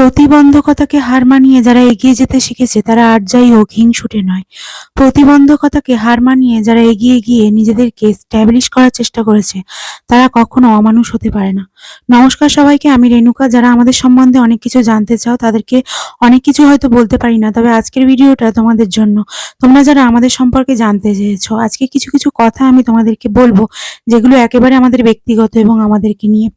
প্রতিবন্ধকতাকে হার মানিয়ে যারা এগিয়ে যেতে শিখেছে, তারা আর যাই হোক হিংসুটে নয়। প্রতিবন্ধকতাকে হার মানিয়ে যারা এগিয়ে গিয়ে নিজেদেরকে স্ট্যাবলিশ করার চেষ্টা করেছে, তারা কখনো অমানুষ হতে পারে না। নমস্কার সবাইকে, আমি রেণুকা। যারা আমাদের সম্বন্ধে অনেক কিছু জানতে চাও, তাদেরকে অনেক কিছু হয়তো বলতে পারি না, তবে আজকের ভিডিওটা তোমাদের জন্য। তোমরা যারা আমাদের সম্পর্কে জানতে চেয়েছো, আজকে কিছু কিছু কথা আমি তোমাদেরকে বলব, যেগুলো একেবারে আমাদের ব্যক্তিগত এবং আমাদেরকে নিয়ে।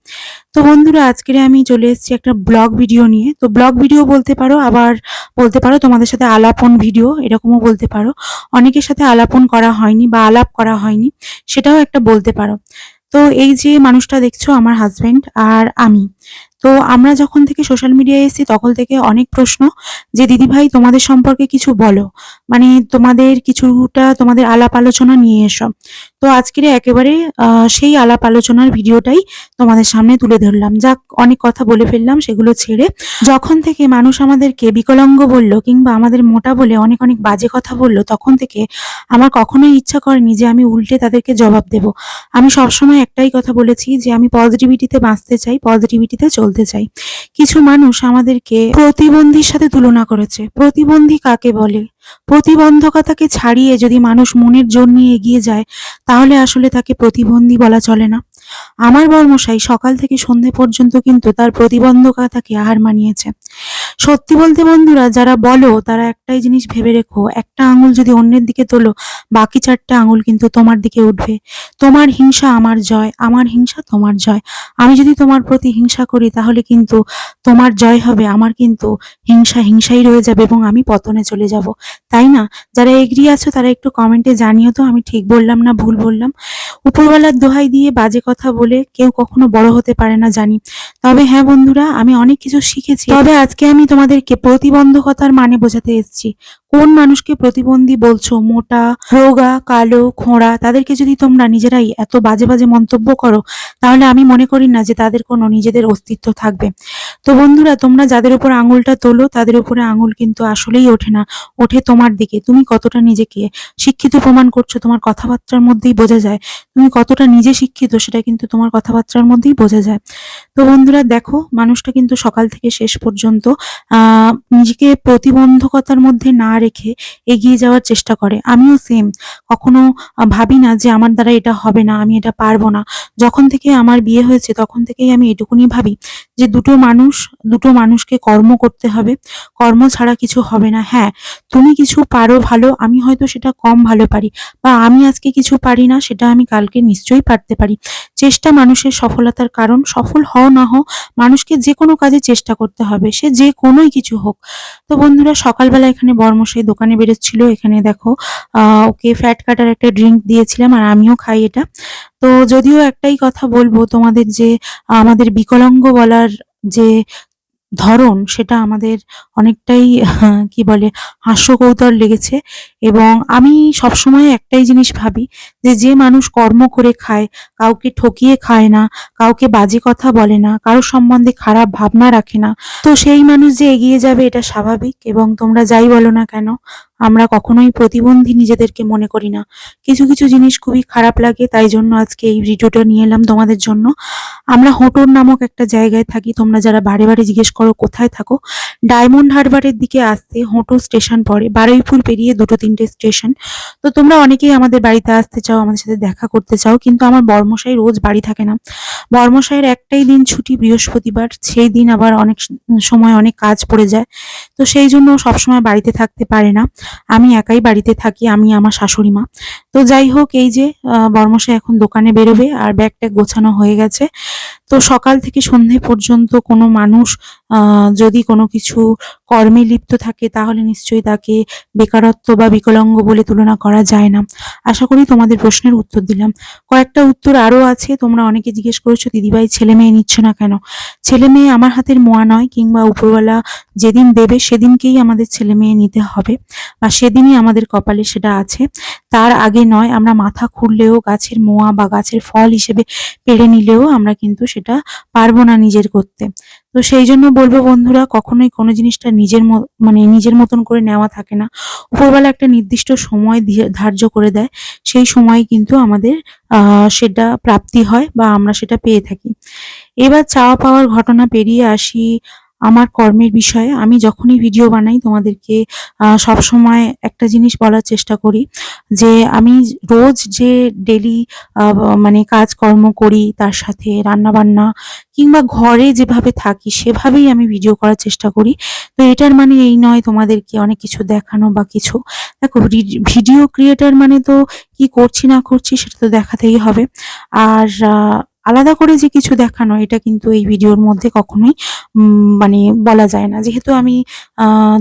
তো বন্ধুরা আজকে আমি চলে এসেছি একটা ব্লগ ভিডিও নিয়ে। তো ব্লগ ভিডিও বলতে পারো, আবার বলতে পারো তোমাদের সাথে আলাপন ভিডিও, এরকমও বলতে পারো। অনেকের সাথে আলাপন করা হয়নি বা আলাপ করা হয়নি, সেটাও একটা বলতে পারো। তো এই যে মানুষটা দেখছ, আমার হাজব্যান্ড আর আমি। তো আমরা যখন থেকে সোশ্যাল মিডিয়ায় এসেছি, তখন থেকে অনেক প্রশ্ন যে, দিদি ভাই, তোমাদের সম্পর্কে কিছু বলো। মানে তোমাদের কিছুটা তোমাদের আলাপ আলোচনা নিয়ে এসো। তো আজকের একেবারে সেই আলাপ আলোচনার ভিডিওটাই তোমাদের সামনে তুলে ধরলাম। যাক, অনেক কথা বলে ফেললাম, সেগুলো ছেড়ে। যখন থেকে মানুষ আমাদেরকে বিকলাঙ্গ বলল কিংবা আমাদের মোটা বলে অনেক অনেক বাজে কথা বলল, তখন থেকে আমার কখনোই ইচ্ছা করেনি যে, আমি উল্টে তাদেরকে জবাব দেব। আমি সবসময় একটাই কথা বলেছি যে, আমি পজিটিভিটিতে বাঁচতে চাই পজিটিভিটিতে চলতে চাই। কিছু মানুষ আমাদেরকে প্রতিবন্ধীর সাথে তুলনা করেছে। প্রতিবন্ধী কাকে বলে? প্রতিবন্ধকতাকে ছাড়িয়ে যদি মানুষ মনের জোর নিয়ে এগিয়ে যায়, তাহলে আসলে তাকে প্রতিবন্ধী বলা চলে না। আমার বর্মশাই সকাল থেকে সন্ধে পর্যন্ত কিন্তু তার প্রতিবন্ধকতাকে আহার মানিয়েছে। সত্যি বলতে বন্ধুরা, যারা বলো, তারা একটাই জিনিস ভেবে রেখো, একটা আঙুল যদি অন্যের দিকে তোলো, বাকি চারটা আঙুল কিন্তু তোমার দিকে উঠবে। তোমার হিংসা আমার জয়, আমার হিংসা তোমার জয়। আমি যদি তোমার প্রতি হিংসা করি, তাহলে কিন্তু তোমার জয় হবে, আমার কিন্তু হিংসা হিংসাই রয়ে যাবে এবং আমি পতনে চলে যাব। তাই না? যারা এগ্রি আছো, তারা একটু কমেন্টে জানিও তো, আমি ঠিক বললাম না ভুল বললাম? উপরওয়ালার দোহাই দিয়ে বাজে কথা বলে কেউ কখনো বড় হতে পারে না জানি। তবে হ্যাঁ বন্ধুরা, আমি অনেক কিছু শিখেছি। তবে আজকে আমি তোমাদেরকে প্রতিবন্ধকতার মানে বোঝাতে এসেছি। কোন মানুষকে প্রতিবন্ধী বলছো? মোটা, রোগা, কালো, খোঁড়া, তাদেরকে যদি তোমরা নিজেরাই এত বাজে বাজে মন্তব্য করো, তাহলে আমি মনে করি না যে তাদের কোনো নিজেদের অস্তিত্ব থাকবে। তো বন্ধুরা, তোমরা যাদের উপর আঙুলটা তোলো, তাদের উপরে আঙুল কিন্তু আসলেই ওঠে না, ওঠে তোমার দিকে। তুমি কতটা নিজেকে শিক্ষিত প্রমাণ করছ তোমার কথাবার্তার মধ্যেই বোঝা যায়। তুমি কতটা নিজে শিক্ষিত সেটা কিন্তু তোমার কথাবার্তার মধ্যেই বোঝা যায়। তো বন্ধুরা, দেখো, মানুষটা কিন্তু সকাল থেকে শেষ পর্যন্ত নিজেকে প্রতিবন্ধকতার মধ্যে না রেখে এগিয়ে যাওয়ার চেষ্টা করে। আমিও সেম কখনো ভাবি না যে আমার দ্বারা এটা হবে না, আমি এটা পারব না। যখন থেকে আমার বিয়ে হয়েছে, তখন থেকেই আমি এটুকুনি ভাবি যে দুটো মানুষ, দুটো মানুষকে কর্ম করতে হবে। কর্ম ছাড়া কিছু হবে না। হ্যাঁ তুমি কিছু পারো ভালো, আমি হয়তো সেটা কম ভালো পারি বা আমি আজকে কিছু পারি না, সেটা আমি কালকে নিশ্চয়ই পারতে পারি। চেষ্টা মানুষের সফলতার কারণ। সফল হও না হও, মানুষকে যে কোনো কাজে চেষ্টা করতে হবে, সে যে কোনোই কিছু হোক। তো বন্ধুরা, সকালবেলা এখানে বর্মশাই দোকানে বেরোচ্ছিল। এখানে দেখো ওকে ফ্যাট কাটার একটা ড্রিঙ্ক দিয়েছিলাম আর আমিও খাই এটা। তো যদিও একটাই কথা বলব তোমাদের যে, আমাদের বিকলাঙ্গ বলার যে ধরন, সেটা আমাদের অনেকটাই, কি বলে হাস্যকৌতল লেগেছে। এবং আমি সবসময় একটাই জিনিস ভাবি যে যে মানুষ কর্ম করে খায়, কাউকে ঠকিয়ে খায় না, কাউকে বাজে কথা বলে না, কারোর সম্বন্ধে খারাপ ভাবনা রাখে না, তো সেই মানুষ যে এগিয়ে যাবে এটা স্বাভাবিক এবং তোমরা যাই বলো না কেন, আমরা কখনোই প্রতিবন্ধী নিজেদেরকে মনে করি না। কিছু কিছু জিনিস খুবই খারাপ লাগে, তাই জন্য আজকে এই ভিডিওটা নিয়ে এলাম তোমাদের জন্য। আমরা হোটর নামক একটা জায়গায় থাকি, তোমরা যারা বারে বারে জিজ্ঞেস করো কোথায় থাকো, ডায়মন্ড হারবারের দিকে আসতে হোটো স্টেশন পড়ে, বারুইপুর পেরিয়ে দুটো তিনটে স্টেশন, তো তোমরা অনেকেই আমাদের বাড়িতে আসতে চাও। আমাদের সাথে দেখা করতে চাও, কিন্তু আমার বর্মশাই রোজ বাড়ি থাকে না। বর্মশাইয়ের একটাই দিন ছুটি, বৃহস্পতিবার। সেই দিন আবার অনেক সময় অনেক কাজ পড়ে যায়। তো সেই জন্য সবসময় বাড়িতে থাকতে পারে না। আমি একাই বাড়িতে থাকি, আমি আমার শাশুড়ি মা। তো যাই হোক, এই যে বর্মশাই এখন দোকানে বেরোবে আর ব্যাগ ট্যাগ গোছানো হয়ে গেছে। তো সকাল থেকে সন্ধে পর্যন্ত কোনো মানুষ যদি কোনো কিছু কর্মে লিপ্ত থাকে, তাহলে নিশ্চয়ই তাকে বেকারত্ব বা বিকলাঙ্গ বলে তুলনা করা যায় না। আশা করি তোমাদের প্রশ্নের উত্তর দিলাম। কয়েকটা উত্তর আরও আছে, তোমরা অনেকে জিজ্ঞেস করেছ, দিদিভাই ছেলে মেয়ে নিচ্ছ না কেন? ছেলে মেয়ে আমার হাতের মোয়া নয় কিংবা উপরওয়ালা যেদিন দেবে সেদিনকেই আমাদের ছেলে মেয়ে নিতে হবে। বা সেদিনই আমাদের কপালে সেটা আছে। তার আগে নয়, আমরা মাথা খুললেও, গাছের মোয়া বা গাছের ফল হিসেবে পেড়ে নিলেও আমরা কিন্তু সেটা পারব না নিজের করতে। তো সেই জন্য বলব বন্ধুরা, কখনোই কোনো জিনিসটা নিজের মানে নিজের মতন করে নেওয়া থাকে না। উপরবেলা একটা নির্দিষ্ট সময় ধার্য করে দেয়। সেই সময় কিন্তু আমাদের সেটা প্রাপ্তি হয় বা আমরা সেটা পেয়ে থাকি। এবার চাওয়া পাওয়ার ঘটনা পেরিয়ে আসি। আমার কর্মের বিষয়ে আমি যখনই ভিডিও বানাই তোমাদেরকে সব সময় একটা জিনিস বলার চেষ্টা করি যে আমি রোজ যে ডেলি মানে কাজকর্ম করি তার সাথে রান্নাবান্না কিংবা ঘরে যেভাবে থাকি সেভাবেই আমি ভিডিও করার চেষ্টা করি। তো এটার মানে এই নয় তোমাদেরকে অনেক কিছু দেখানো বা কিছু। দেখো ভিডিও ক্রিয়েটার মানে তো কি করছি না করছি সেটা তো দেখাতেই হবে। আর আলাদা করে যে কিছু দেখানো, এটা কিন্তু এই ভিডিওর মধ্যে কখনোই মানে বলা যায় না। যেহেতু আমি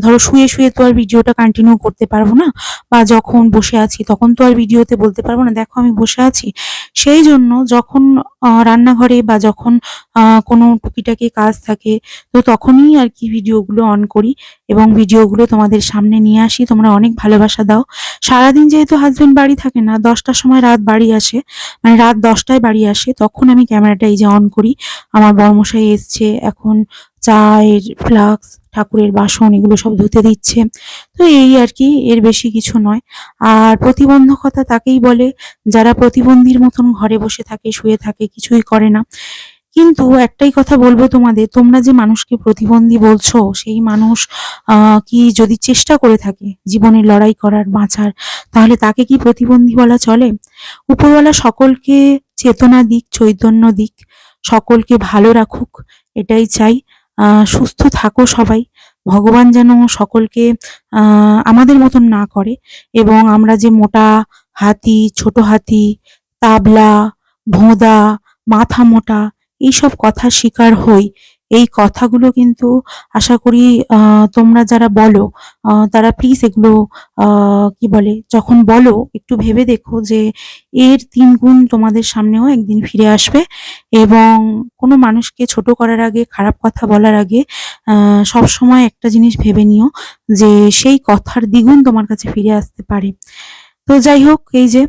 ধরো শুয়ে শুয়ে তো আর ভিডিওটা কন্টিনিউ করতে পারব না, বা যখন বসে আছি তখন তো আর ভিডিওতে বলতে পারব না, দেখো আমি বসে আছি। সেই জন্য যখন রান্নাঘরে বা যখন কোনো টুকিটাকি কাজ থাকে, তো তখনই আর কি ভিডিওগুলো অন করি এবং ভিডিওগুলো তোমাদের সামনে নিয়ে আসি। তোমরা অনেক ভালোবাসা দাও। সারাদিন যেহেতু হাজবেন্ড বাড়ি থাকে না, দশটার সময় রাত বাড়ি আসে মানে রাত দশটায় বাড়ি আসে, তখন আমি ক্যামেরাটা এই যে অন করি। আমার বর্মশাই এসছে, এখন চায়ের ফ্লাক্স ঠাকুরের বাসন এগুলো সব ধুতে দিচ্ছে। তো এই আর কি, এর বেশি কিছু নয়। আর প্রতিবন্ধকতা তাকেই বলে, যারা প্রতিবন্ধীর মতন ঘরে বসে থাকে, শুয়ে থাকে, কিছুই করে না। কিন্তু একটাই কথা বলব তোমাদের, তোমরা যে মানুষকে প্রতিবন্ধী বলছো, সেই মানুষ কি যদি চেষ্টা করে থাকে জীবনে লড়াই করার, বাঁচার, তাহলে তাকে কি প্রতিবন্ধী বলা চলে? উপরওয়ালা সকলকে চেতনা দিক, চৈতন্য দিক, সকলকে ভালো রাখুক, এটাই চাই। সুস্থ থাকো সবাই, ভগবান যেন সকলকে আমাদের মতন না করে এবং আমরা যে মোটা হাতি, ছোট হাতি, তাবলা, ভোঁদা, মাথা মোটা এইসব কথার শিকার হই। এই কথাগুলো কিন্তু আশা করি তোমরা যারা বলো তারা প্লিজ এগুলো কি বলে, যখন বলো, একটু ভেবে দেখো যে এর তিন গুণ তোমাদের সামনেও একদিন ফিরে আসবে এবং কোনো মানুষকে ছোট করার আগে, খারাপ কথা বলার আগে সব সময় একটা জিনিস ভেবে নিও যে সেই কথার দ্বিগুণ তোমার কাছে ফিরে আসতে পারে। তো যাই হোক, এই যে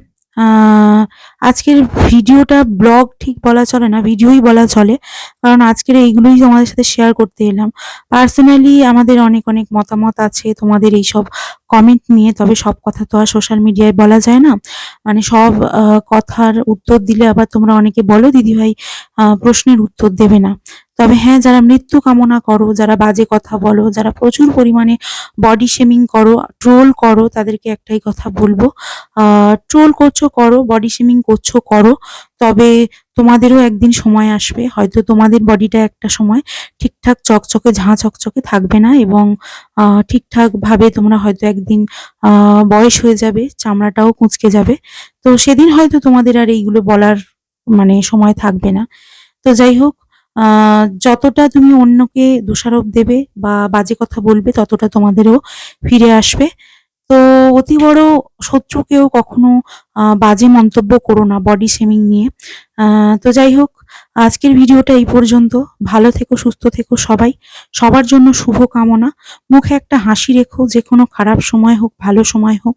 আজকের ভিডিওটা ব্লগ ঠিক বলা চলে না, ভিডিওই বলা চলে। কারণ আজকের এইগুলোই তোমাদের সাথে শেয়ার করতে এলাম। পার্সোনালি আমাদের অনেক অনেক মতামত আছে তোমাদের এইসব কমেন্ট নিয়ে, তবে সব কথা তো আর সোশ্যাল মিডিয়ায় বলা যায় না। মানে সব কথার উত্তর দিলে আবার তোমরা অনেকে বলো দিদিভাই প্রশ্নের উত্তর দেবে না। তবে হ্যাঁ যারা মৃত্যু কামনা করো, যারা বাজে কথা বলো, যারা প্রচুর পরিমাণে বডি শেমিং করো ট্রোল করো, তাদেরকে একটাই কথা বলব। ট্রোল করছ, করো বডি শেমিং করছ করো, তবে তোমাদেরও একদিন সময় আসবে। হয়তো তোমাদের বডিটা একটা সময় ঠিকঠাক চকচকে, ঝাঁ চকচকে থাকবে না এবং ঠিকঠাক ভাবে তোমরা হয়তো একদিন বয়স হয়ে যাবে, চামড়াটাও কুঁচকে যাবে। তো সেদিন হয়তো তোমাদের আর এইগুলো বলার মানে সময় থাকবে না। তো যাই হোক যতটা তুমি অন্যকে দোষারোপ দেবে বা বাজে কথা বলবে, ততটা তোমাদেরও ফিরে আসবে। তো অতি বড় শত্রুকেও কখনো বাজে মন্তব্য করো না বডি শেমিং নিয়ে। তো যাই হোক আজকের ভিডিওটা এই পর্যন্ত। ভালো থেকো, সুস্থ থেকো সবাই। সবার জন্য শুভ কামনা। মুখে একটা হাসি রেখো, যে কোনো খারাপ সময় হোক, ভালো সময় হোক।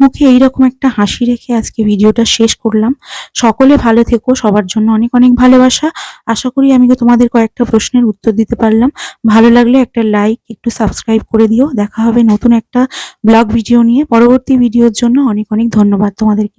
মুখে এইরকম একটা হাসি রেখে আজকে ভিডিওটা শেষ করলাম। সকলে ভালো থেকো, সবার জন্য অনেক অনেক ভালোবাসা। আশা করি আমি তোমাদের কয়েকটা প্রশ্নের উত্তর দিতে পারলাম। ভালো লাগলে একটা লাইক, একটু সাবস্ক্রাইব করে দিও। দেখা হবে নতুন একটা ব্লগ ভিডিও নিয়ে। পরবর্তী ভিডিওর জন্য অনেক অনেক ধন্যবাদ তোমাদেরকে।